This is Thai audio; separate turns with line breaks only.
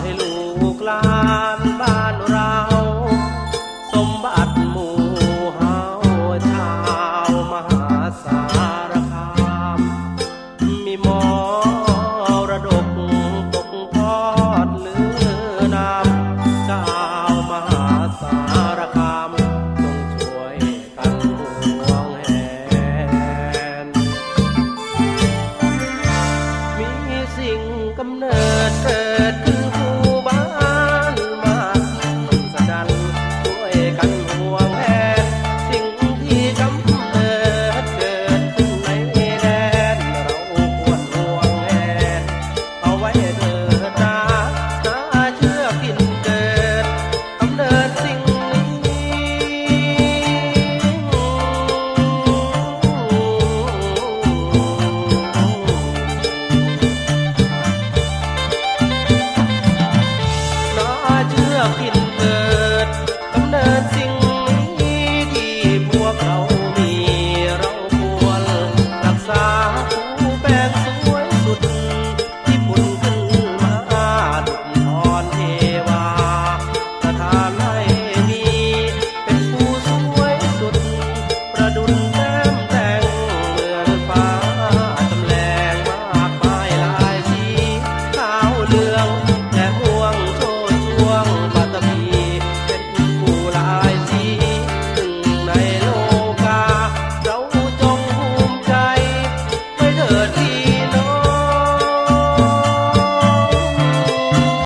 ให้ลูกลานบ้านเรา สมบัติหมู่เฮาชาวมหาสารคาม มีมรดกตกทอดเลือนำชาวมหาสารคามต้องช่วยกันหวงแหนมีสิ่งกำเนิดเกิดขึ้น